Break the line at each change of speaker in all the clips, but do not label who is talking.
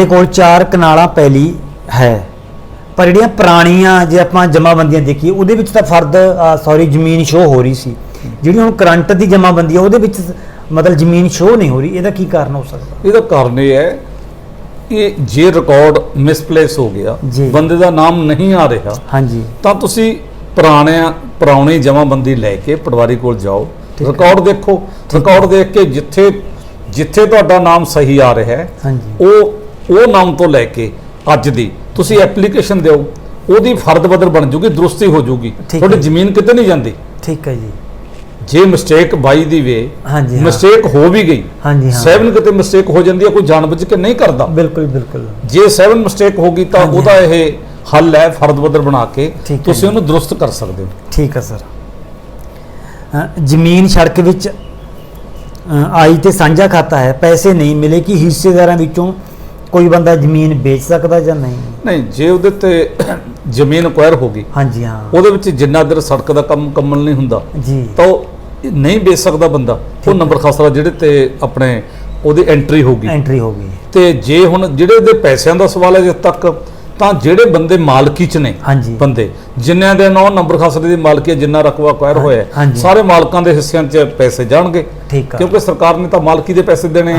ਇਹ ਕੋਲ ਚਾਰ ਕਨਾਲਾਂ ਪੈਲੀ ਹੈ। ਪਰ ਜਿਹੜੀਆਂ ਪੁਰਾਣੀਆਂ ਜੇ ਆਪਾਂ ਜਮਾਬੰਦੀਆਂ ਦੇਖੀਏ ਉਹਦੇ ਵਿੱਚ ਤਾਂ ਫਰਦ ਸੌਰੀ ਜ਼ਮੀਨ ਸ਼ੋ ਹੋ ਰਹੀ ਸੀ। ਜਿਹੜੀ ਹੁਣ ਕਰੰਟ ਦੀ ਜਮਾਬੰਦੀ ਆ ਉਹਦੇ ਵਿੱਚ ਮਤਲਬ ਜ਼ਮੀਨ ਸ਼ੋ ਨਹੀਂ ਹੋ ਰਹੀ। ਇਹਦਾ ਕੀ ਕਾਰਨ ਹੋ ਸਕਦਾ?
ਇਹਦਾ ਕਾਰਨ ਇਹ ਹੈ ਕਿ ਜੇ ਰਿਕਾਰਡ ਮਿਸਪਲੇਸ ਹੋ ਗਿਆ। ਬੰਦੇ ਦਾ ਨਾਮ ਨਹੀਂ ਆ ਰਿਹਾ
ਹਾਂਜੀ।
ਤਾਂ ਤੁਸੀਂ ਪੁਰਾਣੇ ਪੁਰਾਣੀ ਜਮਾਬੰਦੀ ਲੈ ਕੇ ਪਟਵਾਰੀ ਕੋਲ ਜਾਓ।
ਹੈ।
ਰਿਕਾਰਡ ਦੇਖੋ। ਰਿਕਾਰਡ ਦੇਖ ਕੇ ਜਿੱਥੇ ਜਿੱਥੇ ਤੁਹਾਡਾ ਨਾਮ ਸਹੀ ਆ ਰਿਹਾ ਹੈ
ਹਾਂਜੀ।
ਉਹ ਉਹ ਨਾਮ ਤੋਂ ਲੈ ਕੇ ਅੱਜ ਦੀ ਤੁਸੀਂ ਐਪਲੀਕੇਸ਼ਨ ਦਿਓ ਉਹਦੀ ਫਰਦ ਬਦਲ ਬਣ ਜੂਗੀ ਦਰੁਸਤੀ ਹੋ ਜੂਗੀ। ਤੁਹਾਡੀ ਜ਼ਮੀਨ ਕਿਤੇ ਨਹੀਂ ਜਾਂਦੀ
ਠੀਕ ਹੈ ਜੀ
ਜੇ ਮਿਸਟੇਕ ਬਾਈ ਦੀ ਵੇ
ਹਾਂਜੀ।
ਮਿਸਟੇਕ ਹੋ ਵੀ ਗਈ
ਹਾਂਜੀ ਹਾਂ
ਸੈਵਨ ਕਿਤੇ ਮਿਸਟੇਕ ਹੋ ਜਾਂਦੀ ਹੈ ਕੋਈ ਜਾਣਬੁੱਝ ਕੇ ਨਹੀਂ ਕਰਦਾ
ਬਿਲਕੁਲ ਬਿਲਕੁਲ
ਜੇ ਸੈਵਨ ਮਿਸਟੇਕ ਹੋ ਗਈ ਤਾਂ। ਉਹਦਾ ਇਹ ਹੱਲ ਹੈ ਫਰਦ ਬਦਲ ਬਣਾ ਕੇ ਤੁਸੀਂ। ਉਹਨੂੰ ਦਰੁਸਤ ਕਰ ਸਕਦੇ ਹੋ
ਠੀਕ ਹੈ ਸਰ ਜ਼ਮੀਨ ਸੜਕ ਵਿੱਚ ਆਈ ਤੇ ਸਾਂਝਾ ਖਾਤਾ ਹੈ ਪੈਸੇ ਨਹੀਂ ਮਿਲੇ ਕਿ ਹਿੱਸੇਦਾਰਾਂ ਵਿੱਚੋਂ ਕੋਈ ਬੰਦਾ ਜ਼ਮੀਨ ਵੇਚ ਸਕਦਾ ਜਾਂ ਨਹੀਂ?
ਨਹੀਂ ਜੇ ਉਹਦੇ ਤੇ ਜ਼ਮੀਨ ਅਕਵਾਇਰ ਹੋ ਗਈ
ਹਾਂਜੀ ਹਾਂ।
ਉਹਦੇ ਵਿੱਚ ਜਿੰਨਾ ਦਰ ਸੜਕ ਦਾ ਕੰਮ ਮੁਕੰਮਲ ਨਹੀਂ ਹੁੰਦਾ
ਜੀ।
ਤਾਂ ਉਹ ਨਹੀਂ ਵੇਚ ਸਕਦਾ ਬੰਦਾ। ਉਹ ਨੰਬਰ ਖਾਸਰਾ ਜਿਹੜੇ ਤੇ ਆਪਣੇ ਉਹਦੀ ਐਂਟਰੀ ਹੋਗੀ
ਐਂਟਰੀ ਹੋ ਗਈ।
ਤੇ ਜੇ ਹੁਣ ਜਿਹੜੇ ਦੇ ਪੈਸਿਆਂ ਦਾ ਸਵਾਲ ਹੈ ਜਿੱਥੇ ਤੱਕ ਤਾਂ ਜਿਹੜੇ ਬੰਦੇ ਮਾਲਕੀ ਚ ਨੇ ਬੰਦੇ ਜਿੰਨਿਆਂ ਦੇ ਨੌ ਨੰਬਰ ਖਾਸਰੇ ਦੀ ਮਾਲਕੀ ਜਿੰਨਾ ਰਕਬਾ ਅਕਵਾਇਰ ਹੋਇਆ। ਸਾਰੇ ਮਾਲਕਾਂ ਦੇ ਹਿੱਸਿਆਂ 'ਚ ਪੈਸੇ ਜਾਣਗੇ। ਕਿਉਂਕਿ ਸਰਕਾਰ ਨੇ ਤਾਂ ਮਾਲਕੀ ਦੇ ਪੈਸੇ ਦੇਣੇ।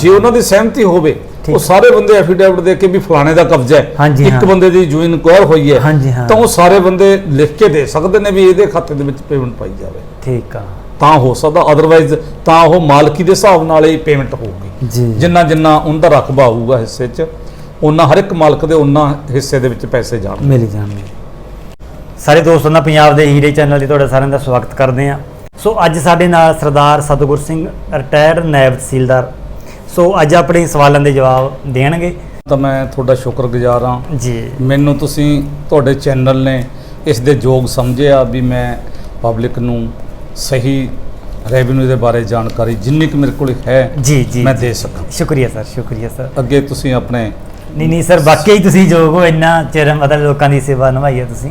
ਜੇ ਉਹਨਾਂ ਦੀ ਸਹਿਮਤੀ ਹੋਵੇ। ਉਹ ਸਾਰੇ ਬੰਦੇ ਐਫੀਡੇਵਿਟ ਦੇ ਕੇ ਵੀ ਫਲਾਣੇ ਦਾ ਕਬਜ਼ਾ ਹੈ। ਇੱਕ। ਬੰਦੇ ਦੀ ਜ਼ਮੀਨ ਅਕਵਾਇਰ ਹੋਈ ਹੈ। ਤਾਂ ਉਹ ਸਾਰੇ ਬੰਦੇ ਲਿਖ ਕੇ ਦੇ ਸਕਦੇ ਨੇ ਵੀ ਇਹਦੇ ਖਾਤੇ ਦੇ ਵਿੱਚ ਪੇਮੈਂਟ ਪਾਈ ਜਾਵੇ।
ਠੀਕ ਆ।
ਤਾਂ ਹੋ ਸਕਦਾ ਅਦਰਵਾਈਜ਼ ਤਾਂ ਉਹ ਮਾਲਕੀ ਦੇ ਹਿਸਾਬ ਨਾਲ ਹੀ ਪੇਮੈਂਟ ਹੋਊਗੀ। ਜਿੰਨਾ ਜਿੰਨਾ ਉਹਦਾ ਰਕਬਾ ਹੋਊਗਾ ਹਿੱਸੇ 'ਚ ਉਹਨਾਂ ਹਰ ਇੱਕ ਮਾਲਕ ਦੇ ਉਹਨਾਂ ਹਿੱਸੇ ਦੇ ਵਿੱਚ ਪੈਸੇ ਜਾਣਗੇ।
ਮਿਲ ਜਾਣਗੇ। ਸਾਰੇ ਦੋਸਤਾਂ ਦਾ ਪੰਜਾਬ ਦੇ ਹੀਰੇ ਚੈਨਲ ਤੇ ਤੁਹਾਡਾ ਸਾਰਿਆਂ ਦਾ ਸਵਾਗਤ ਕਰਦੇ ਹਾਂ। ਸੋ ਅੱਜ ਸਾਡੇ ਨਾਲ ਸਰਦਾਰ ਸਤਗੁਰ ਸਿੰਘ ਰਿਟਾਇਰਡ ਨਾਇਬ ਤਹਿਸੀਲਦਾਰ ਸੋ ਅੱਜ ਆਪਣੇ ਸਵਾਲਾਂ ਦੇ ਜਵਾਬ ਦੇਣਗੇ।
ਤਾਂ ਮੈਂ ਤੁਹਾਡਾ ਸ਼ੁਕਰਗੁਜ਼ਾਰ ਹਾਂ।
ਜੀ।
ਮੈਨੂੰ ਤੁਸੀਂ ਤੁਹਾਡੇ ਚੈਨਲ ਨੇ ਇਸ ਦੇ ਯੋਗ ਸਮਝਿਆ ਵੀ ਮੈਂ ਪਬਲਿਕ ਨੂੰ ਸਹੀ ਰੈਵਨਿਊ ਦੇ ਬਾਰੇ ਜਾਣਕਾਰੀ ਜਿੰਨੀ ਕੁ ਮੇਰੇ ਕੋਲ ਹੈ
ਜੀ ਜੀ
ਮੈਂ। ਦੇ ਸਕਾਂ।
ਸ਼ੁਕਰੀਆ ਸਰ ਸ਼ੁਕਰੀਆ ਸਰ।
ਅੱਗੇ ਤੁਸੀਂ ਆਪਣੇ
ਨਹੀਂ ਨਹੀਂ ਸਰ ਵਾਕਈ ਤੁਸੀਂ ਯੋਗ ਹੋ ਇੰਨਾ ਚਿਰ ਮਤਲਬ ਲੋਕਾਂ ਦੀ ਸੇਵਾ ਨਿਭਾਈ ਹੈ ਤੁਸੀਂ।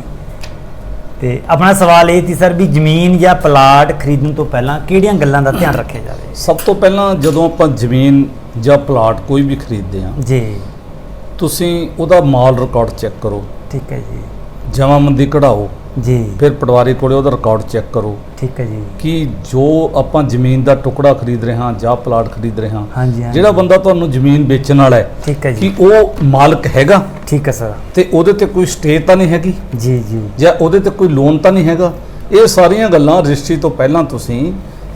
ਤੇ ਆਪਣਾ ਸਵਾਲ ਇਹ ਸੀ ਸਰ ਵੀ ਜ਼ਮੀਨ ਜਾਂ ਪਲਾਟ ਖਰੀਦਣ ਤੋਂ ਪਹਿਲਾਂ ਕਿਹੜੀਆਂ ਗੱਲਾਂ ਦਾ ਧਿਆਨ ਰੱਖਿਆ ਜਾਵੇ?
ਸਭ ਤੋਂ ਪਹਿਲਾਂ ਜਦੋਂ ਆਪਾਂ ਜ਼ਮੀਨ ਜਾਂ ਪਲਾਟ ਕੋਈ ਵੀ ਖਰੀਦਦੇ ਹਾਂ
ਜੀ।
ਤੁਸੀਂ ਉਹਦਾ ਮਾਲ ਰਿਕਾਰਡ ਚੈੱਕ ਕਰੋ।
ਠੀਕ ਹੈ ਜੀ।
ਜਮਾਮੰਦੀ ਕਢਾਓ।
ਜੀ।
ਫਿਰ ਪਟਵਾਰੀ ਕੋਲੇ ਉਹਦਾ ਰਿਕਾਰਡ ਚੈੱਕ ਕਰੋ।
ਠੀਕ ਹੈ ਜੀ।
ਕਿ ਜੋ ਆਪਾਂ ਜ਼ਮੀਨ ਦਾ ਟੁਕੜਾ ਖਰੀਦ ਰਹੇ ਹਾਂ ਜਾਂ ਪਲਾਟ ਖਰੀਦ ਰਹੇ ਹਾਂ
ਹਾਂਜੀ ਹਾਂਜੀ।
ਜਿਹੜਾ ਬੰਦਾ ਤੁਹਾਨੂੰ ਜ਼ਮੀਨ ਵੇਚਣ ਵਾਲਾ ਹੈ
ਠੀਕ ਹੈ ਜੀ।
ਕਿ ਉਹ ਮਾਲਕ ਹੈਗਾ?
ਠੀਕ ਹੈ ਸਰ।
ਤੇ ਉਹਦੇ ਤੇ ਕੋਈ ਸਟੇ ਤਾਂ ਨਹੀਂ ਹੈਗੀ?
ਜੀ ਜੀ।
ਜਾਂ ਉਹਦੇ ਤੇ ਕੋਈ ਲੋਨ ਤਾਂ ਨਹੀਂ ਹੈਗਾ? ਇਹ ਸਾਰੀਆਂ ਗੱਲਾਂ ਰਜਿਸਟਰੀ ਤੋਂ ਪਹਿਲਾਂ ਤੁਸੀਂ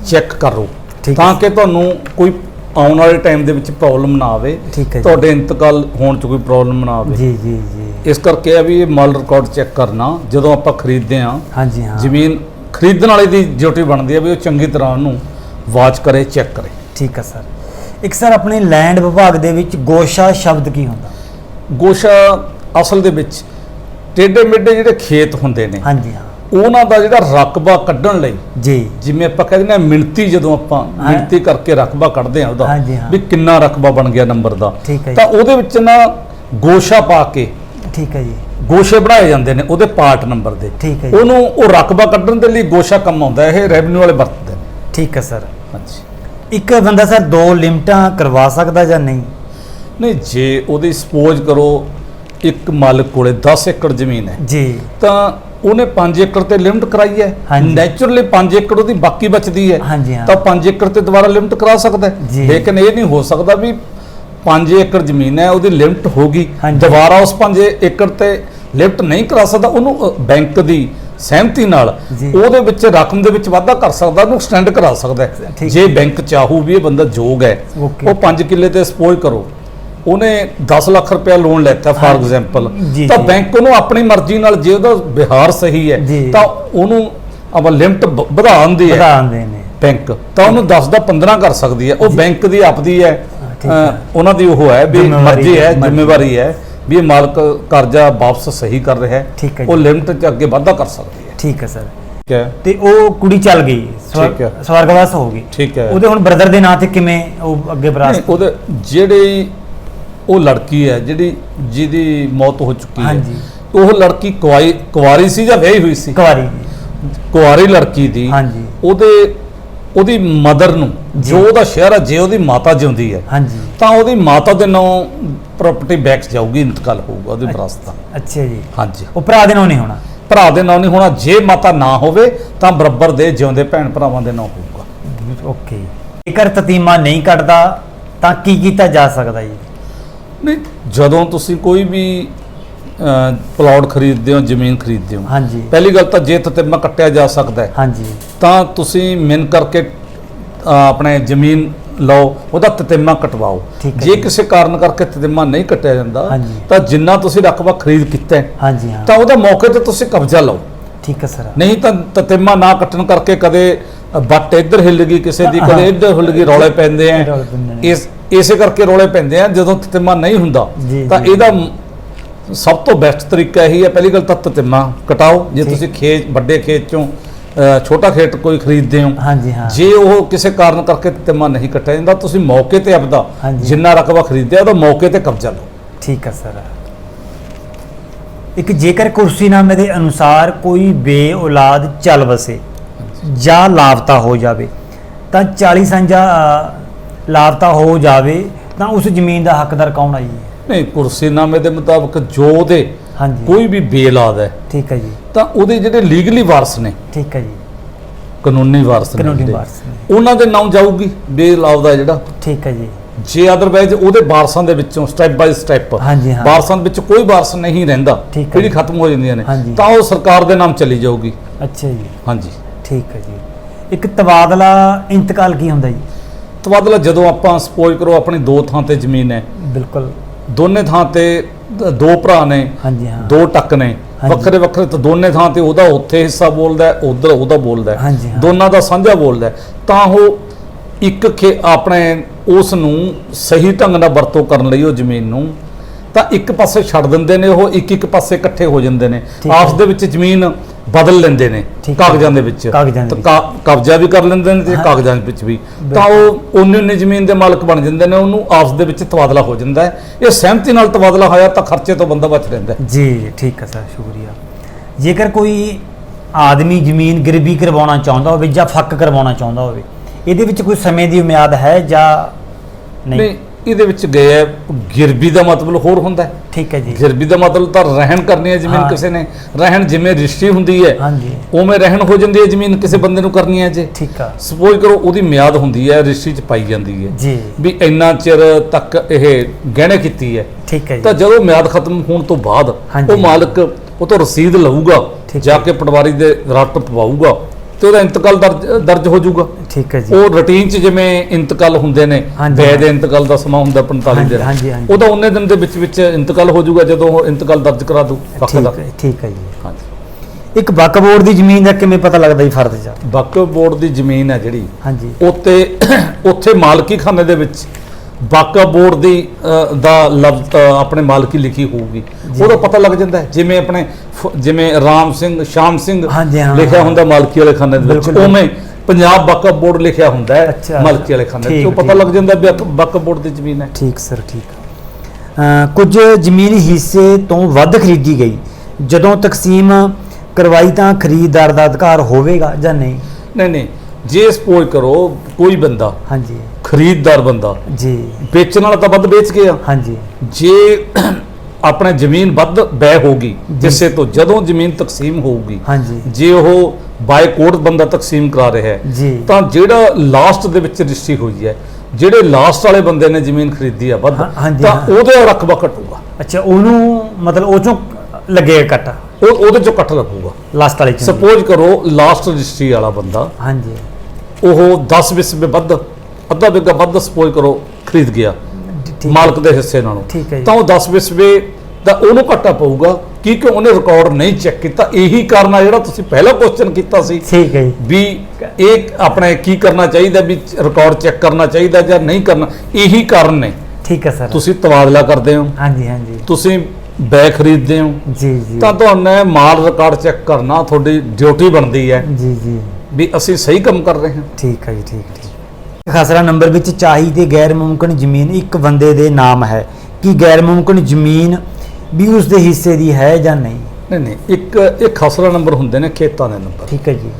ਚੈੱਕ ਕਰੋ।
ਠੀਕ
ਤਾਂ। ਕਿ ਤੁਹਾਨੂੰ ਕੋਈ ਆਉਣ ਵਾਲੇ ਟਾਈਮ ਦੇ ਵਿੱਚ ਪ੍ਰੋਬਲਮ ਨਾ ਆਵੇ
ਠੀਕ ਹੈ ਜੀ।
ਤੁਹਾਡੇ ਇੰਤਕਾਲ ਹੋਣ 'ਚ ਕੋਈ ਪ੍ਰੋਬਲਮ ਨਾ ਆਵੇ।
ਜੀ ਜੀ ਜੀ।
ਇਸ ਕਰਕੇ ਆ ਵੀ ਇਹ ਮਾਲ ਰਿਕਾਰਡ ਚੈੱਕ ਕਰਨਾ ਜਦੋਂ ਆਪਾਂ ਖਰੀਦਦੇ ਹਾਂ
ਹਾਂਜੀ ਹਾਂ।
ਜ਼ਮੀਨ ਖਰੀਦਣ ਵਾਲੇ ਦੀ ਡਿਊਟੀ ਬਣਦੀ ਹੈ ਵੀ ਉਹ ਚੰਗੀ ਤਰ੍ਹਾਂ ਉਹਨੂੰ ਵਾਚ ਕਰੇ ਚੈੱਕ ਕਰੇ।
ਠੀਕ ਹੈ ਸਰ। ਇੱਕ ਸਰ ਆਪਣੇ ਲੈਂਡ ਵਿਭਾਗ ਦੇ ਵਿੱਚ ਗੋਸ਼ਾ ਸ਼ਬਦ ਕੀ ਹੁੰਦਾ?
ਗੋਸ਼ਾ ਅਸਲ ਦੇ ਵਿੱਚ ਟੇਡੇ ਮੇਡੇ ਜਿਹੜੇ ਖੇਤ ਹੁੰਦੇ ਨੇ
ਹਾਂਜੀ ਹਾਂ।
ਉਹਨਾਂ ਦਾ ਜਿਹੜਾ ਰਕਬਾ ਕੱਢਣ ਲਈ
ਜੀ।
ਜਿਵੇਂ ਆਪਾਂ ਕਹਿੰਦੇ ਨੇ ਮਿਣਤੀ ਜਦੋਂ ਆਪਾਂ। ਮਿਣਤੀ ਕਰਕੇ ਰਕਬਾ ਕੱਢਦੇ ਆ ਉਹਦਾ
ਹਾਂਜੀ, ਹਾਂ।
ਵੀ ਕਿੰਨਾ ਰਕਬਾ ਬਣ ਗਿਆ ਨੰਬਰ ਦਾ।
ਠੀਕ ਹੈ ਜੀ।
ਤਾਂ ਉਹਦੇ ਵਿੱਚ ਨਾ ਗੋਸ਼ਾ ਪਾ ਕੇ
ਠੀਕ ਹੈ ਜੀ।
ਗੋਸ਼ੇ ਬਣਾਏ ਜਾਂਦੇ ਨੇ ਉਹਦੇ ਪਾਰਟ ਨੰਬਰ ਦੇ।
ਠੀਕ ਹੈ ਜੀ।
ਉਹਨੂੰ ਉਹ ਰਕਬਾ ਕੱਢਣ ਦੇ ਲਈ ਗੋਸ਼ਾ ਕੰਮ ਆਉਂਦਾ ਇਹ ਰੈਵਨਿਊ ਵਾਲੇ ਵਰਤਦੇ ਨੇ।
ਠੀਕ ਹੈ ਸਰ।
ਹਾਂਜੀ।
ਇੱਕ ਬੰਦਾ ਸਰ ਦੋ ਲਿਮਟਾਂ ਕਰਵਾ ਸਕਦਾ ਜਾਂ ਨਹੀਂ?
ਨਹੀਂ ਜੇ ਉਹਦੀ ਸਪੋਜ਼ ਕਰੋ ਇੱਕ ਮਾਲਕ ਕੋਲੇ 10 ਏਕੜ ਜ਼ਮੀਨ ਹੈ
ਜੀ।
ਤਾਂ ਉਹਨੇ 5 ਏਕੜ ਤੇ ਲਿਮਟ ਕਰਾਈ ਹੈ
ਹਾਂਜੀ।
ਨੇਚਰਲੀ 5 ਏਕੜ ਉਹਦੀ ਬਾਕੀ ਬਚਦੀ ਹੈ
ਹਾਂਜੀ ਹਾਂ
ਤਾਂ 5 ਏਕੜ ਤੇ ਦੁਬਾਰਾ ਲਿਮਟ ਕਰਾ ਸਕਦਾ ਹੈ। ਲੇਕਿਨ ਇਹ ਨਹੀਂ ਹੋ ਸਕਦਾ ਵੀ 5 ਏਕੜ ਜ਼ਮੀਨ ਹੈ ਉਹਦੀ ਲਿਮਟ ਹੋਗੀ
ਹਾਂਜੀ।
ਦੁਬਾਰਾ ਉਸ 5 ਏਕੜ ਤੇ ਲਿਮਟ ਨਹੀਂ ਕਰਾ ਸਕਦਾ ਉਹਨੂੰ ਅ, ਬੈਂਕ ਦੀ ਸਹਿਮਤੀ ਨਾਲ
ਜੀ।
ਉਹਦੇ ਵਿੱਚ ਰਕਮ ਦੇ ਵਿੱਚ ਵਾਧਾ ਕਰ ਸਕਦਾ ਉਹਨੂੰ ਐਕਸਟੈਂਡ ਕਰਾ ਸਕਦਾ ਹੈ।
ਠੀਕ।
ਜੇ ਬੈਂਕ ਚਾਹੂ ਵੀ ਇਹ ਬੰਦਾ ਯੋਗ ਹੈ। ਉਹ 5 ਕਿੱਲੇ ਤੇ ਸਪੋਜ਼ ਕਰੋ ਉਹਨੇ 10 ਲੱਖ ਰੁਪਇਆ ਲੋਨ ਲੈਤਾ ਫਾਰ। ਐਗਜ਼ਾਮਪਲ ਤਾਂ। ਬੈਂਕ ਉਹਨੂੰ ਆਪਣੀ ਮਰਜ਼ੀ ਨਾਲ ਜੇ ਉਹਦਾ ਵਿਹਾਰ ਸਹੀ ਹੈ। ਤਾਂ ਉਹਨੂੰ ਆਪਾਂ ਲਿਮਟ ਵਧਾ ਦਿੰਦੀ ਹੈ।
ਵਧਾ ਦਿੰਦੇ ਨੇ।
ਬੈਂਕ ਤਾਂ ਉਹਨੂੰ 10 ਦਾ 15 ਕਰ ਸਕਦੀ ਹੈ। ਉਹ ਬੈਂਕ ਦੀ ਆਪਦੀ ਹੈ। ਉਹਨਾਂ ਦੀ ਉਹ ਹੈ ਵੀ ਮਰਜ਼ੀ ਹੈ। ਜ਼ਿੰਮੇਵਾਰੀ ਹੈ ਵੀ ਇਹ ਮਾਲਕ ਕਰਜ਼ਾ ਵਾਪਸ ਸਹੀ ਕਰ ਰਿਹਾ ਹੈ। ਉਹ। ਲਿਮਟ 'ਚ ਅੱਗੇ ਵਾਧਾ ਕਰ ਸਕਦੀ ਹੈ।
ਠੀਕ ਹੈ ਸਰ।
ਠੀਕ ਹੈ।
ਤੇ ਉਹ ਕੁੜੀ ਚੱਲ ਗਈ। ਸਵਰਗਵਾਸ ਹੋ ਗਈ।
ਠੀਕ ਹੈ।
ਉਹਦੇ ਹੁਣ ਬ੍ਰਦਰ ਦੇ ਨਾਂ ਤੇ ਕਿਵੇਂ ਉਹ ਅੱਗੇ ਵਿਰਾਸਤ
ਉਹਦੇ ਜਿਹੜੀ ਉਹ ਲੜਕੀ ਹੈ ਜਿਹੜੀ ਜਿਹਦੀ ਮੌਤ ਹੋ ਚੁੱਕੀ ਹੈ।
ਹਾਂਜੀ।
ਉਹ ਲੜਕੀ ਕੁਆਰੀ ਸੀ ਜਾਂ ਵਿਆਹੀ ਹੋਈ ਸੀ?
ਕੁਵਾਰੀ
ਕੁਆਰੀ ਲੜਕੀ ਦੀ।
ਹਾਂਜੀ।
ਉਹਦੇ ਉਹਦੀ ਮਦਰ ਨੂੰ
ਜੀ।
ਜੋ ਉਹਦਾ ਸ਼ੇਅਰ ਹੈ ਜੇ ਉਹਦੀ ਮਾਤਾ ਜਿਉਂਦੀ ਹੈ
ਹਾਂਜੀ।
ਤਾਂ ਉਹਦੀ ਮਾਤਾ ਦੇ ਨਾਂ ਪ੍ਰਾਪਰਟੀ ਬੈਕ ਜਾਊਗੀ ਇੰਤਕਾਲ ਹੋਊਗਾ ਉਹਦੀ ਵਿਰਾਸਤ ਦਾ।
ਅੱਛਾ ਜੀ।
ਹਾਂਜੀ।
ਉਹ ਭਰਾ ਦੇ ਨਾਂ ਨਹੀਂ ਹੋਣਾ?
ਭਰਾ ਦੇ ਨਾਂ ਨਹੀਂ ਹੋਣਾ। ਜੇ ਮਾਤਾ ਨਾ ਹੋਵੇ ਤਾਂ ਬਰਾਬਰ ਦੇ ਜਿਉਂਦੇ ਭੈਣ ਭਰਾਵਾਂ ਦੇ ਨਾਂ ਹੋਊਗਾ।
ਓਕੇ। ਜੇਕਰ ਤਤੀਮਾ ਨਹੀਂ ਕੱਟਦਾ ਤਾਂ ਕੀ ਕੀਤਾ ਜਾ ਸਕਦਾ ਜੀ?
ਨਹੀਂ ਜਦੋਂ ਤੁਸੀਂ ਕੋਈ ਵੀ ਪਲਾਟ ਖਰੀਦਦੇ ਹੋ ਜ਼ਮੀਨ ਖਰੀਦਦੇ ਹੋ
ਹਾਂਜੀ
ਪਹਿਲੀ ਗੱਲ ਤਾਂ ਜੇ ਤਤਿਮਾ ਕੱਟਿਆ ਜਾ ਸਕਦਾ ਹੈ
ਹਾਂਜੀ
ਤਾਂ ਤੁਸੀਂ ਮਿਨ ਕਰਕੇ ਆਪਣੇ ਜ਼ਮੀਨ ਲਓ ਉਹਦਾ ਤਤਿਮਾ ਕਟਵਾਓ ਜੇ। ਕਿਸੇ ਕਾਰਨ ਕਰਕੇ ਤਤਿਮਾ ਨਹੀਂ ਕੱਟਿਆ ਜਾਂਦਾ। ਤਾਂ ਜਿੰਨਾ ਤੁਸੀਂ ਰਕਬਾ ਖਰੀਦ ਕੀਤਾ ਹੈ,
ਹਾਂਜੀ ਹਾਂ
ਤਾਂ ਉਹਦਾ ਮੌਕੇ ਤੇ ਤੁਸੀਂ ਕਬਜ਼ਾ ਲਓ
ਠੀਕ ਹੈ ਸਰ
ਨਹੀਂ ਤਾਂ ਤਤਿਮਾ ਨਾ ਕੱਟਣ ਕਰਕੇ ਕਦੇ ਬੱਟ ਇੱਧਰ ਹਿੱਲ ਗਈ ਕਿਸੇ ਦੀ। ਕਦੇ ਇੱਧਰ ਹਿੱਲ ਗਈ ਰੌਲੇ ਪੈਂਦੇ ਆ। ਇਸ ਇਸੇ ਕਰਕੇ ਰੌਲੇ ਪੈਂਦੇ ਆ ਜਦੋਂ ਤਤਿਮਾ ਨਹੀਂ ਹੁੰਦਾ ਤਾਂ। ਇਹਦਾ ਸਭ ਤੋਂ ਬੈਸਟ ਤਰੀਕਾ ਇਹੀ ਹੈ ਪਹਿਲੀ ਗੱਲ ਤਾਂ ਤਤਿਮਾ ਕਟਾਓ ਜੇ। ਤੁਸੀਂ ਖੇਤ ਵੱਡੇ ਖੇਤ ਚੋਂ ਛੋਟਾ ਖੇਤ ਕੋਈ ਖਰੀਦਦੇ ਹੋ
ਹਾਂਜੀ ਹਾਂ
ਜੇ ਉਹ ਕਿਸੇ ਕਾਰਨ ਕਰਕੇ ਤਤਿਮਾ ਨਹੀਂ ਕੱਟਿਆ ਜਾਂਦਾ ਤੁਸੀਂ ਮੌਕੇ ਤੇ ਆਪਦਾ। ਜਿੰਨਾ ਰਕਬਾ ਖਰੀਦਿਆ ਉਹਦਾ ਮੌਕੇ ਤੇ ਕਬਜ਼ਾ ਲਓ
ਠੀਕ ਹੈ ਸਰ ਇੱਕ ਜੇਕਰ ਕੁਰਸੀਨਾਮੇ ਦੇ ਅਨੁਸਾਰ ਕੋਈ ਬੇ ਔਲਾਦ ਚੱਲ ਵਸੇ ਜਾਂ ਲਾਪਤਾ ਹੋ ਜਾਵੇ ਤਾਂ 40 ਸਾਂਝਾ ਲਾਪਤਾ ਹੋ ਜਾਵੇ ਤਾਂ ਉਸ ਜ਼ਮੀਨ ਦਾ ਹੱਕਦਾਰ ਕੌਣ ਹੈ ਜੀ?
ਨਹੀਂ ਕੁਰਸੀਨਾਮੇ ਦੇ ਮੁਤਾਬਕ ਜੋ ਉਹਦੇ
ਹਾਂਜੀ।
ਕੋਈ ਵੀ ਬੇਲਾਦ ਹੈ
ਠੀਕ ਹੈ ਜੀ।
ਤਾਂ ਉਹਦੇ ਜਿਹੜੇ ਲੀਗਲੀ ਵਾਰਸ ਨੇ
ਠੀਕ ਹੈ ਜੀ।
ਕਾਨੂੰਨੀ ਵਾਰਸ ਨੇ
ਕਾਨੂੰਨੀ
ਜਿਹੜੇ,
ਵਾਰਸ ਨੇ।
ਉਹਨਾਂ ਦੇ ਨਾਮ ਜਾਊਗੀ ਬੇਲਾਦ ਦਾ ਜਿਹੜਾ।
ਠੀਕ ਹੈ ਜੀ।
ਜੇ ਅਦਰਵਾਈਜ਼ ਉਹਦੇ ਵਾਰਸਾਂ ਦੇ ਵਿੱਚੋਂ ਸਟੈਪ ਬਾਈ ਸਟੈਪ
ਹਾਂਜੀ, ਹਾਂ।
ਵਾਰਸਾਂ ਦੇ ਵਿੱਚ ਕੋਈ ਵਾਰਸ ਨਹੀਂ ਰਹਿੰਦਾ
ਠੀਕ ਹੈ
ਜਿਹੜੀ। ਖਤਮ ਹੋ ਜਾਂਦੀਆਂ ਨੇ
ਹਾਂਜੀ।
ਤਾਂ ਉਹ ਸਰਕਾਰ ਦੇ ਨਾਮ ਚਲੀ ਜਾਊਗੀ।
ਅੱਛਾ ਜੀ।
ਹਾਂਜੀ।
ਠੀਕ ਹੈ ਜੀ। ਇੱਕ ਤਬਾਦਲਾ ਇੰਤਕਾਲ ਕੀ ਹੁੰਦਾ ਜੀ?
ਤਬਾਦਲਾ ਜਦੋਂ ਆਪਾਂ ਸਪੋਜ਼ ਕਰੋ ਆਪਣੀ ਦੋ ਥਾਂ ਤੇ ਜ਼ਮੀਨ ਹੈ।
ਬਿਲਕੁਲ।
ਦੋਨੇ ਥਾਂ ਤੇ ਦ- ਭਰਾ ਨੇ
ਹਾਂਜੀ ਹਾਂ।
ਦੋ ਟੱਕ ਨੇ। ਵੱਖਰੇ ਵੱਖਰੇ ਤਾਂ ਦੋਨੇ ਥਾਂ ਤੇ ਉਹਦਾ ਉੱਥੇ ਹਿੱਸਾ ਬੋਲਦਾ ਹੈ ਉਧਰ ਉਹਦਾ ਬੋਲਦਾ ਹੈ। ਦੋਨਾਂ ਦਾ ਸਾਂਝਾ ਬੋਲਦਾ ਹੈ। ਤਾਂ ਉਹ ਇੱਕ ਖੇ ਆਪਣੇ ਉਸ ਨੂੰ ਸਹੀ ਢੰਗ ਨਾਲ ਵਰਤੋਂ ਕਰਨ ਲਈ ਉਹ ਜ਼ਮੀਨ ਨੂੰ ਤਾਂ ਇੱਕ ਪਾਸੇ ਛੱਡ ਦਿੰਦੇ ਨੇ ਉਹ ਇੱਕ ਇੱਕ ਪਾਸੇ ਇਕੱਠੇ ਹੋ ਜਾਂਦੇ ਨੇ। ਆਪਸ ਦੇ ਵਿੱਚ ਜ਼ਮੀਨ ਬਦਲ ਲੈਂਦੇ ਨੇ। ਕਾਗਜ਼ਾਂ ਦੇ ਵਿੱਚ। ਤਾਂ ਕਬਜ਼ਾ ਵੀ ਕਰ ਲੈਂਦੇ ਨੇ ਤੇ। ਕਾਗਜ਼ਾਂ ਦੇ ਵਿੱਚ ਵੀ। ਤਾਂ ਉਹ ਉਨੀ ਉਨੀ ਜ਼ਮੀਨ ਦੇ ਮਾਲਕ ਬਣ ਜਾਂਦੇ ਨੇ ਉਹਨੂੰ ਆਪਸ ਦੇ ਵਿੱਚ ਤਬਾਦਲਾ ਹੋ ਜਾਂਦਾ ਹੈ। ਇਹ ਸਹਿਮਤੀ ਨਾਲ ਤਬਾਦਲਾ ਹੋਇਆ ਤਾਂ ਖਰਚੇ ਤੋਂ ਬੰਦਾ ਬਚ ਰਹਿੰਦਾ
ਜੀ ਠੀਕ ਹੈ ਸਰ ਸ਼ੁਕਰੀਆ। ਜੇਕਰ ਕੋਈ ਆਦਮੀ ਜ਼ਮੀਨ ਗਿਰਵੀ ਕਰਵਾਉਣਾ ਚਾਹੁੰਦਾ ਹੋਵੇ ਜਾਂ ਫੱਕ ਕਰਵਾਉਣਾ ਚਾਹੁੰਦਾ ਹੋਵੇ ਇਹਦੇ ਵਿੱਚ ਕੋਈ ਸਮੇਂ ਦੀ ਮਿਆਦ ਹੈ ਜਾਂ ਨਹੀਂ?
ਇਹਦੇ ਵਿੱਚ ਗਏ ਗਿਰਬੀ ਦਾ ਮਤਲਬ ਹੋਰ ਹੁੰਦਾ ਹੈ।
ਠੀਕ ਹੈ ਜੀ।
ਗਿਰਬੀ ਦਾ ਮਤਲਬ ਤਾਂ ਰਹਿਣ ਕਰਨੀ ਹੈ ਜ਼ਮੀਨ
ਹਾਂ।
ਕਿਸੇ ਨੇ। ਰਹਿਣ ਜਿਵੇਂ ਰਿਸ਼ਤੀ ਹੁੰਦੀ ਹੈ
ਹਾਂਜੀ।
ਉਵੇਂ ਰਹਿਣ ਹੋ ਜਾਂਦੀ ਹੈ ਜ਼ਮੀਨ ਕਿਸੇ ਬੰਦੇ ਨੂੰ ਕਰਨੀ ਹੈ ਜੇ।
ਠੀਕ ਆ।
ਸਪੋਜ਼ ਕਰੋ ਉਹਦੀ ਮਿਆਦ ਹੁੰਦੀ ਹੈ ਰਿਸ਼ਤੀ 'ਚ ਪਾਈ ਜਾਂਦੀ ਹੈ।
ਜੀ।
ਵੀ ਇੰਨਾ ਚਿਰ ਤੱਕ ਇਹ ਗਹਿਣੇ ਕੀਤੀ ਹੈ।
ਠੀਕ ਹੈ
ਤਾਂ
ਜੀ
ਜਦੋਂ ਮਿਆਦ ਖਤਮ ਹੋਣ ਤੋਂ ਬਾਅਦ
ਹਾਂਜੀ।
ਉਹ ਮਾਲਕ ਉਹ ਤੋਂ ਰਸੀਦ ਲਊਗਾ
ਠੀਕ
ਜਾ। ਕੇ ਪਟਵਾਰੀ ਦੇ ਰੱਟ ਪਵਾਊਗਾ। ਤੇ ਉਹਦਾ ਇੰਤਕਾਲ ਦਰਜ ਦਰਜ ਹੋ ਜਾਊਗਾ।
ਠੀਕ ਹੈ ਜੀ।
ਉਹ ਰੂਟੀਨ ਚ ਜਿਵੇਂ ਇੰਤਕਾਲ ਹੁੰਦੇ ਨੇ
ਹਾਂਜੀ।
ਬੈ ਦੇ ਇੰਤਕਾਲ ਦਾ ਸਮਾਂ ਹੁੰਦਾ 45
ਹਾਂਜੀ,
ਦਿਨ।
ਹਾਂਜੀ, ਹਾਂਜੀ।
ਉਹਦਾ ਉਹਨੇ ਦਿਨ ਦੇ ਵਿੱਚ ਵਿੱਚ ਇੰਤਕਾਲ ਹੋ ਜਾਊਗਾ ਜਦੋਂ ਉਹ ਇੰਤਕਾਲ ਦਰਜ ਕਰਾ ਦੂ
ਠੀਕ ਹੈ ਠੀਕ ਹੈ ਜੀ।
ਹਾਂਜੀ।
ਇੱਕ ਵਕਫ ਬੋਰਡ ਦੀ ਜ਼ਮੀਨ ਦਾ ਕਿਵੇਂ ਪਤਾ ਲੱਗਦਾ ਜੀ ਫਰਦ ਚ
ਵਕਫ ਬੋਰਡ ਦੀ ਜ਼ਮੀਨ ਹੈ ਜਿਹੜੀ
ਹਾਂਜੀ।
ਉੱਤੇ ਉੱਥੇ ਮਾਲਕੀ ਖਾਨੇ ਦੇ ਵਿੱਚ ਵਕਫ ਬੋਰਡ ਦੀ ਅ, ਦਾ ਲਫ਼ਜ਼ ਅ, ਆਪਣੇ ਮਾਲਕੀ ਲਿਖੀ ਹੋਊਗੀ। ਉਹਦਾ ਪਤਾ ਲੱਗ ਜਾਂਦਾ ਹੈ। ਜਿਵੇਂ ਆਪਣੇ ਫ- ਜਿਵੇਂ ਰਾਮ ਸਿੰਘ ਸ਼ਾਮ ਸਿੰਘ
ਹਾਂਜੀ, ਹਾਂ,
ਲਿਖਿਆ
ਹਾਂ।
ਹੁੰਦਾ ਮਾਲਕੀ ਵਾਲੇ ਖਾਨੇ ਦੇ ਵਿੱਚ
ਬਿਲਕੁਲ।
ਉਵੇਂ ਪੰਜਾਬ ਵਕਫ ਬੋਰਡ ਲਿਖਿਆ ਹੁੰਦਾ ਹੈ
ਅੱਛਾ,
ਮਾਲਕੀ ਵਾਲੇ ਖਾਨੇ ਵਿੱਚ।
ਠੀਕ,
ਉਹ ਪਤਾ
ਠੀਕ।
ਲੱਗ ਜਾਂਦਾ ਵੀ ਵਕਫ ਬੋਰਡ ਦੀ ਜ਼ਮੀਨ ਹੈ।
ਠੀਕ ਸਰ ਠੀਕ। ਅ, ਕੁਝ ਜ਼ਮੀਨ ਹਿੱਸੇ ਤੋਂ ਵੱਧ ਖਰੀਦੀ ਗਈ। ਜਦੋਂ ਤਕਸੀਮ ਕਰਵਾਈ ਤਾਂ ਖਰੀਦਦਾਰ ਦਾ ਅਧਿਕਾਰ ਹੋਵੇਗਾ ਜਾਂ ਨਹੀਂ?
ਨਹੀਂ ਨਹੀਂ। ਜੇ ਸਪੋਜ਼ ਕਰੋ ਕੋਈ ਬੰਦਾ
ਹਾਂਜੀ।
ਖਰੀਦਦਾਰ ਬੰਦਾ।
ਜੀ।
ਵੇਚਣ ਵਾਲਾ ਤਾਂ ਵੱਧ ਵੇਚ ਗਿਆ।
ਹਾਂਜੀ।
ਜੇ ਆਪਣੇ ਜ਼ਮੀਨ ਵੱਧ ਬੈ ਹੋਗੀ। ਹਿੱਸੇ ਤੋਂ ਜਦੋਂ ਜ਼ਮੀਨ ਤਕਸੀਮ ਹੋਊਗੀ
ਹਾਂਜੀ।
ਜੇ ਉਹ ਬਾਈ ਕੋਰਟ ਬੰਦਾ ਤਕਸੀਮ ਕਰਾ ਰਿਹਾ ਹੈ ਤਾਂ ਜਿਹੜਾ ਲਾਸਟ ਦੇ ਵਿੱਚ ਰਜਿਸਟਰੀ ਹੋਈ ਹੈ ਜਿਹੜੇ ਲਾਸਟ ਵਾਲੇ ਬੰਦੇ ਨੇ ਜ਼ਮੀਨ ਖਰੀਦੀ ਆ ਵੱਧ ਤਾਂ। ਉਹਦਾ ਰਕਬਾ ਘਟੂਗਾ।
ਅੱਛਾ ਉਹਨੂੰ ਮਤਲਬ ਉਹ ਚੋਂ ਲੱਗੇਗਾ ਕੱਟ?
ਉਹ ਉਹਦੇ ਚੋਂ ਕੱਟ ਲੱਗੂਗਾ।
ਲਾਸਟ ਵਾਲੇ ਚੋਂ।
ਸਪੋਜ਼ ਕਰੋ ਲਾਸਟ ਰਜਿਸਟਰੀ ਵਾਲਾ ਬੰਦਾ
ਹਾਂਜੀ।
ਉਹ 10 ਵਿਸਵੇ ਵੱਧ ਅੱਧਾ ਬਿੱਗਾ ਵੱਧ ਸਪੋਜ਼ ਕਰੋ ਖਰੀਦ ਗਿਆ।
ਹੈ।
ਮਾਲਕ ਦੇ ਹਿੱਸੇ ਨਾਲੋਂ।
ਠੀਕ ਹੈ ਜੀ।
ਤਾਂ ਉਹ 10 ਵਿਸਵੇ ਦਾ ਉਹਨੂੰ ਘਾਟਾ ਪਊਗਾ ਕਿਉਂਕਿ ਉਹਨੇ ਰਿਕਾਰਡ ਨਹੀਂ ਚੈੱਕ ਕੀਤਾ। ਇਹੀ ਕਾਰਨ ਆ ਜਿਹੜਾ ਤੁਸੀਂ ਪਹਿਲਾ ਕੁਐਸਚਨ ਕੀਤਾ ਸੀ
ਠੀਕ ਹੈ ਜੀ।
ਵੀ ਇਹ ਆਪਣੇ ਕੀ ਕਰਨਾ ਚਾਹੀਦਾ ਵੀ ਰਿਕਾਰਡ ਚੈੱਕ ਕਰਨਾ ਚਾਹੀਦਾ ਜਾਂ ਨਹੀਂ ਕਰਨਾ। ਇਹੀ ਕਾਰਨ ਨੇ।
ਠੀਕ ਹੈ ਸਰ।
ਤੁਸੀਂ ਤਬਾਦਲਾ ਕਰਦੇ ਹੋ।
ਹਾਂਜੀ ਹਾਂਜੀ।
ਤੁਸੀਂ ਬੈ ਖਰੀਦਦੇ ਹੋ।
ਜੀ ਜੀ।
ਤਾਂ ਤੁਹਾਨੂੰ ਮਾਲ ਰਿਕਾਰਡ ਚੈੱਕ ਕਰਨਾ ਤੁਹਾਡੀ ਡਿਊਟੀ ਬਣਦੀ ਹੈ
ਜੀ ਜੀ।
ਵੀ ਅਸੀਂ ਸਹੀ ਕੰਮ ਕਰ ਰਹੇ ਹਾਂ।
ਠੀਕ ਹੈ ਜੀ ਠੀਕ ਠੀਕ ਖਸਰਾ ਨੰਬਰ ਵਿੱਚ ਚਾਹੀ ਤੇ ਗੈਰ ਮੁਮਕਿਨ ਜ਼ਮੀਨ ਇੱਕ ਬੰਦੇ ਦੇ ਨਾਮ ਹੈ। ਕਿ ਗੈਰ ਮੁਮਕਿਨ ਜ਼ਮੀਨ ਵੀ ਉਸ ਦੇ ਹਿੱਸੇ ਦੀ ਹੈ ਜਾਂ ਨਹੀਂ?
ਨਹੀਂ ਨਹੀਂ ਇੱਕ ਇਹ ਖਸਰਾ ਨੰਬਰ ਹੁੰਦੇ ਨੇ ਖੇਤਾਂ ਦੇ ਨੰਬਰ।
ਠੀਕ ਹੈ ਜੀ।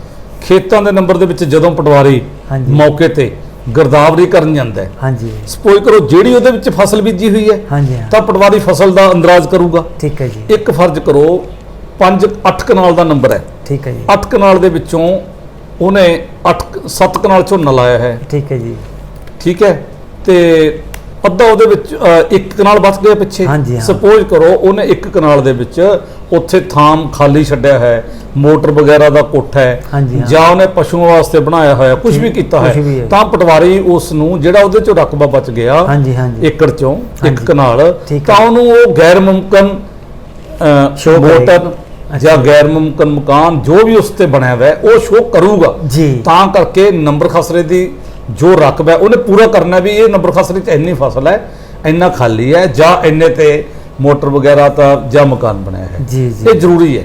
ਖੇਤਾਂ ਦੇ ਨੰਬਰ ਦੇ ਵਿੱਚ ਜਦੋਂ ਪਟਵਾਰੀ। ਮੌਕੇ ਤੇ ਗਰਦਾਵਰੀ ਕਰਨ ਜਾਂਦਾ ਹੈ।
ਹਾਂਜੀ।
ਸਪੋਜ਼ ਕਰੋ ਜਿਹੜੀ ਉਹਦੇ ਵਿੱਚ ਫਸਲ ਬੀਜੀ ਹੋਈ ਹੈ
ਹਾਂਜੀ
ਤਾਂ ਪਟਵਾਰੀ ਫਸਲ ਦਾ ਅੰਦਾਜ਼ ਕਰੂਗਾ।
ਠੀਕ ਹੈ ਜੀ।
ਇੱਕ ਫਰਜ਼ ਕਰੋ 5 8 ਕਨਾਲ ਦਾ ਨੰਬਰ ਹੈ।
ਠੀਕ ਹੈ ਜੀ।
8 ਕਨਾਲ ਦੇ ਵਿੱਚੋਂ ਉਹਨੇ 8 7 ਕਨਾਲ ਝੋਨਾ ਲਾਇਆ ਹੈ
ਠੀਕ ਹੈ ਜੀ
ਠੀਕ ਹੈ ਤੇ ਅੱਧਾ ਉਹਦੇ ਵਿੱਚ ਇੱਕ ਕਨਾਲ ਬਚ ਗਿਆ ਪਿੱਛੇ
ਹਾਂਜੀ, ਹਾਂ।
ਸਪੋਜ਼ ਕਰੋ ਉਹਨੇ ਇੱਕ ਕਨਾਲ ਦੇ ਵਿੱਚ ਉੱਥੇ ਥਾਮ ਖਾਲੀ ਛੱਡਿਆ ਹੈ ਮੋਟਰ ਵਗੈਰਾ ਦਾ ਕੋਠਾ ਹੈ
ਹਾਂਜੀ, ਹਾਂ।
ਜਾਂ ਉਹਨੇ ਪਸ਼ੂਆਂ ਵਾਸਤੇ ਬਣਾਇਆ ਹੋਇਆ ਕੁਝ ਵੀ ਕੀਤਾ
ਕੁਛ ਵੀ
ਹੈ
ਹੈ।
ਤਾਂ ਪਟਵਾਰੀ ਉਸ ਨੂੰ ਜਿਹੜਾ ਉਹਦੇ ਚੋਂ ਰਕਬਾ ਬਚ ਗਿਆ
ਹਾਂਜੀ ਹਾਂਜੀ
ਏਕੜ ਚੋਂ ਇੱਕ
ਹਾਂਜੀ।
ਕਨਾਲ
ਠੀਕ
ਤਾਂ
ਹੈ।
ਉਹਨੂੰ ਉਹ ਗੈਰ ਮੁਮਕਨ
Show
ਮੋਟਰ। ਜਾਂ ਗੈਰ ਮੁਮਕਨ ਮਕਾਨ ਜੋ ਵੀ ਉਸ ਤੇ ਬਣਿਆ ਹੋਇਆ ਹੈ, ਉਹ ਸ਼ੋਅ ਕਰੂਗਾ।
ਜੀ।
ਤਾਂ ਕਰਕੇ ਨੰਬਰ ਖਸਰੇ ਦੀ ਜੋ ਰਕਬਾ ਹੈ ਉਹਨੇ ਪੂਰਾ ਕਰਨਾ ਵੀ ਇਹ ਨੰਬਰ ਖਸਰੇ 'ਚ ਇੰਨੀ ਫਸਲ ਹੈ ਇੰਨਾ ਖਾਲੀ ਹੈ ਜਾਂ ਇੰਨੇ ਤੇ ਮੋਟਰ ਵਗੈਰਾ ਤਾਂ ਜਾਂ ਮਕਾਨ ਬਣਿਆ ਹੈ।
ਜੀ ਜੀ।
ਇਹ ਜ਼ਰੂਰੀ ਹੈ।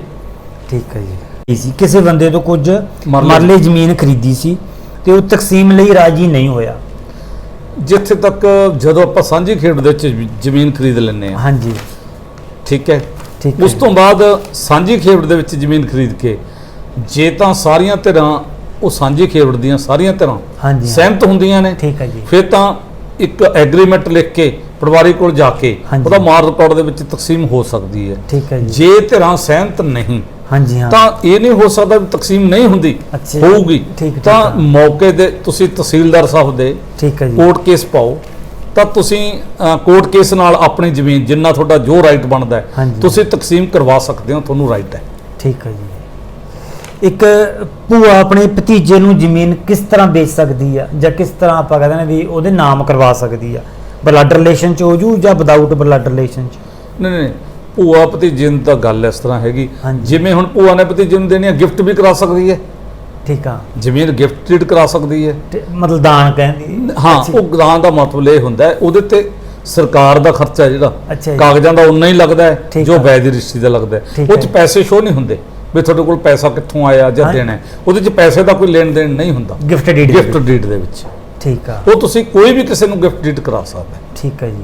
ਠੀਕ ਹੈ ਜੀ। ਸੀ ਕਿਸੇ ਬੰਦੇ ਤੋਂ ਕੁਝ
ਮਰਲੇ-
ਜ਼ਮੀਨ ਖਰੀਦੀ ਸੀ ਤੇ ਉਹ ਤਕਸੀਮ ਲਈ ਰਾਜੀ ਨਹੀਂ ਹੋਇਆ।
ਜਿੱਥੇ ਤੱਕ ਜਦੋਂ ਆਪਾਂ ਸਾਂਝੀ ਖੇਡ ਦੇ ਵਿੱਚ ਜ- ਜ਼ਮੀਨ ਖਰੀਦ ਲੈਂਦੇ ਆ
ਹਾਂਜੀ।
ਠੀਕ ਹੈ।
ਠੀਕ
ਉਸ ਤੋਂ ਬਾਅਦ ਸਾਂਝੀ ਖੇਡ ਦੇ ਵਿੱਚ ਜ਼ਮੀਨ ਖਰੀਦ ਕੇ ਜੇ ਤਾਂ ਸਾਰੀਆਂ ਧਿਰਾਂ ਉਹ ਸਾਂਝੀ ਖੇਡ ਦੀਆਂ ਸਾਰੀਆਂ ਧਿਰਾਂ। ਸਹਿਮਤ ਹੁੰਦੀਆਂ ਨੇ
ਠੀਕ ਹੈ ਜੀ
ਫਿਰ ਤਾਂ ਇੱਕ ਐਗਰੀਮੈਂਟ ਲਿਖ ਕੇ ਪਟਵਾਰੀ ਕੋਲ ਜਾ ਕੇ। ਉਹਦਾ ਮਾਰ ਰਿਕਾਰਡ ਦੇ ਵਿੱਚ ਤਕਸੀਮ ਹੋ ਸਕਦੀ ਹੈ
ਠੀਕ ਹੈ ਜੀ
ਜੇ ਧਿਰਾਂ ਸਹਿਮਤ ਨਹੀਂ
ਹਾਂਜੀ ਹਾਂ
ਤਾਂ ਇਹ ਨਹੀਂ ਹੋ ਸਕਦਾ ਵੀ ਤਕਸੀਮ ਨਹੀਂ ਹੁੰਦੀ। ਹੋਊਗੀ ਤਾਂ। ਮੌਕੇ ਦੇ ਤੁਸੀਂ ਤਹਿਸੀਲਦਾਰ ਸਾਹਿਬ ਦੇ
ਠੀਕ ਹੈ ਜੀ
ਕੋਰਟ ਕੇਸ ਪਾਓ ਤਾਂ ਤੁਸੀਂ ਕੋਰਟ ਕੇਸ ਨਾਲ ਆਪਣੀ ਜ਼ਮੀਨ ਜਿੰਨਾ ਤੁਹਾਡਾ ਜੋ ਰਾਈਟ ਬਣਦਾ। ਤੁਸੀਂ ਤਕਸੀਮ ਕਰਵਾ ਸਕਦੇ ਹੋ ਤੁਹਾਨੂੰ ਰਾਈਟ ਹੈ।
ਠੀਕ ਹੈ ਜੀ। ਇੱਕ ਭੂਆ ਆਪਣੇ ਭਤੀਜੇ ਨੂੰ ਜ਼ਮੀਨ ਕਿਸ ਤਰ੍ਹਾਂ ਵੇਚ ਸਕਦੀ ਆ? ਜਾਂ ਕਿਸ ਤਰ੍ਹਾਂ ਆਪਾਂ ਕਹਿੰਦੇ ਨੇ ਵੀ ਉਹਦੇ ਨਾਮ ਕਰਵਾ ਸਕਦੀ ਆ? ਬਲੱਡ ਰਿਲੇਸ਼ਨ ਚ ਹੋ ਜੂ ਜਾਂ ਵਿਦਆਊਟ ਬਲੱਡ ਰਿਲੇਸ਼ਨ ਚ?
ਨਹੀਂ ਨਹੀਂ ਭੂਆ ਭਤੀਜੇ ਨੂੰ ਤਾਂ ਗੱਲ ਇਸ ਤਰ੍ਹਾਂ ਹੈਗੀ। ਜਿਵੇਂ ਹੁਣ ਭੂਆ ਨੇ ਭਤੀਜੇ ਨੂੰ ਦੇਣੀ ਗਿਫਟ ਵੀ ਕਰਾ ਸਕਦੀ ਹੈ।
ਠੀਕ ਆ।
ਜ਼ਮੀਨ ਗਿਫਟ ਟ੍ਰੀਟ ਕਰਾ ਸਕਦੀ ਹੈ।
ਤੇ ਮਤਲਬ ਦਾਨ ਕਹਿੰਦੀ
ਹਾਂ ਉਹ ਗ੍ਰਾਂ ਦਾ ਮਤਲਬ ਇਹ ਹੁੰਦਾ ਹੈ ਉਹਦੇ ਤੇ ਸਰਕਾਰ ਦਾ ਖਰਚਾ ਜਿਹੜਾ।
ਅੱਛਾ ਜੀ।
ਕਾਗਜ਼ਾਂ ਦਾ ਉਨਾ ਹੀ ਲੱਗਦਾ ਹੈ
ਠੀਕ
ਜੋ
ਆ।
ਵੈਦ ਰਿਸ਼ਤੀ ਦਾ ਲੱਗਦਾ ਹੈ।
ਠੀਕ
ਉਹ ਚ
ਹੈ।
ਪੈਸੇ ਸ਼ੋ ਨਹੀਂ ਹੁੰਦੇ ਵੀ ਤੁਹਾਡੇ ਕੋਲ ਪੈਸਾ ਕਿੱਥੋਂ ਆਇਆ ਜਾਂ
ਹਾਂ।
ਦੇਣਾ ਹੈ। ਉਹਦੇ ਚ ਪੈਸੇ ਦਾ ਕੋਈ ਲੈਣ ਦੇਣ ਨਹੀਂ ਹੁੰਦਾ।
ਗਿਫਟ ਡੀਡ
ਗਿਫਟ ਡੀਡ ਦੇ ਵਿੱਚ।
ਠੀਕ ਆ।
ਉਹ ਤੁਸੀਂ ਕੋਈ ਵੀ ਕਿਸੇ ਨੂੰ ਗਿਫਟ ਡੀਡ ਕਰਾ ਸਕਦਾ ਹੈ।
ਠੀਕ ਹੈ ਜੀ।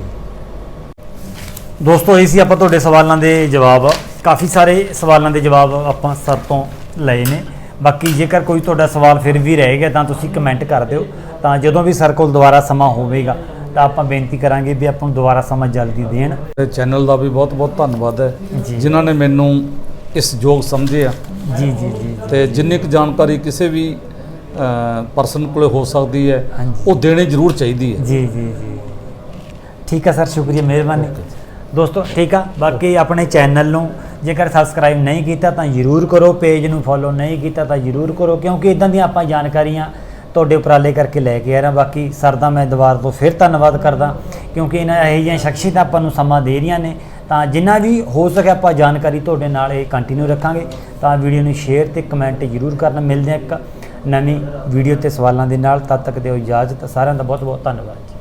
ਦੋਸਤੋ ਇਹ ਸੀ ਆਪਾਂ ਤੁਹਾਡੇ ਸਵਾਲਾਂ ਦੇ ਜਵਾਬ। ਕਾਫੀ ਸਾਰੇ ਸਵਾਲਾਂ ਦੇ ਜਵਾਬ ਆਪਾਂ ਸਰ ਤੋਂ ਲਏ ਨੇ। ਬਾਕੀ ਜੇਕਰ ਕੋਈ ਤੁਹਾਡਾ ਸਵਾਲ ਫਿਰ ਵੀ ਰਹਿ ਗਿਆ ਤਾਂ ਤੁਸੀਂ ਕਮੈਂਟ ਕਰ ਦਿਓ। ਤਾਂ ਜਦੋਂ ਵੀ ਸਰ ਕੋਲ ਦੁਬਾਰਾ ਸਮਾਂ ਹੋਵੇਗਾ ਤਾਂ ਆਪਾਂ ਬੇਨਤੀ ਕਰਾਂਗੇ ਵੀ ਆਪਾਂ ਨੂੰ ਦੁਬਾਰਾ ਸਮਾਂ ਜਲਦੀ ਦੇਣ।
ਚੈਨਲ ਦਾ ਵੀ ਬਹੁਤ ਬਹੁਤ ਧੰਨਵਾਦ ਹੈ। ਜਿਨ੍ਹਾਂ ਨੇ ਮੈਨੂੰ ਇਸ ਯੋਗ ਸਮਝਿਆ
ਜੀ ਜੀ ਜੀ।
ਤੇ ਜਿੰਨੀ ਕੁ ਜਾਣਕਾਰੀ ਕਿਸੇ ਵੀ ਪਰਸਨ ਕੋਲੇ ਹੋ ਸਕਦੀ ਹੈ। ਉਹ ਦੇਣੀ ਜ਼ਰੂਰ ਚਾਹੀਦੀ ਹੈ।
ਜੀ ਜੀ ਜੀ। ਠੀਕ ਹੈ ਸਰ ਸ਼ੁਕਰੀਆ ਮਿਹਰਬਾਨੀ। ਦੋਸਤੋ ਠੀਕ ਆ। ਬਾਕੀ ਆਪਣੇ ਚੈਨਲ ਨੂੰ ਜੇਕਰ ਸਬਸਕ੍ਰਾਈਬ ਨਹੀਂ ਕੀਤਾ ਤਾਂ ਜਰੂਰ ਕਰੋ ਪੇਜ ਨੂੰ ਫੋਲੋ ਨਹੀਂ ਕੀਤਾ ਤਾਂ ਜਰੂਰ ਕਰੋ, ਕਿਉਂਕਿ ਇਦਾਂ ਦੀਆਂ ਆਪਾਂ ਜਾਣਕਾਰੀਆਂ ਤੁਹਾਡੇ ਉਪਰਾਲੇ ਕਰਕੇ ਲੈ ਕੇ ਆ ਰਹੇ। ਹਾਂ ਬਾਕੀ ਸਰ ਦਾ ਮੈਂ ਦੁਬਾਰਾ ਤੋਂ ਫਿਰ ਧੰਨਵਾਦ ਕਰਦਾ, ਕਿਉਂਕਿ ਇਹਨਾਂ ਇਹੋ ਜਿਹੀਆਂ ਸ਼ਖਸੀਅਤਾਂ ਆਪਾਂ ਨੂੰ ਸਮਾਂ ਦੇ ਰਹੀਆਂ ਨੇ। ਤਾਂ ਜਿੰਨਾ ਵੀ ਹੋ ਸਕੇ ਆਪਾਂ ਜਾਣਕਾਰੀ ਤੁਹਾਡੇ ਨਾਲ ਇਹ ਕੰਟੀਨਿਊ ਰੱਖਾਂਗੇ। ਤਾਂ ਵੀਡੀਓ ਨੂੰ ਸ਼ੇਅਰ ਤੇ ਕਮੈਂਟ ਜਰੂਰ ਕਰਨਾ। ਮਿਲਦੇ ਹਾਂ ਇੱਕ ਨਵੀਂ ਵੀਡੀਓ ਤੇ ਸਵਾਲਾਂ ਦੇ ਨਾਲ। ਤਦ ਤੱਕ ਦਿਓ ਇਜਾਜ਼ਤ। ਸਾਰਿਆਂ ਦਾ ਬਹੁਤ ਬਹੁਤ ਧੰਨਵਾਦ ਜੀ।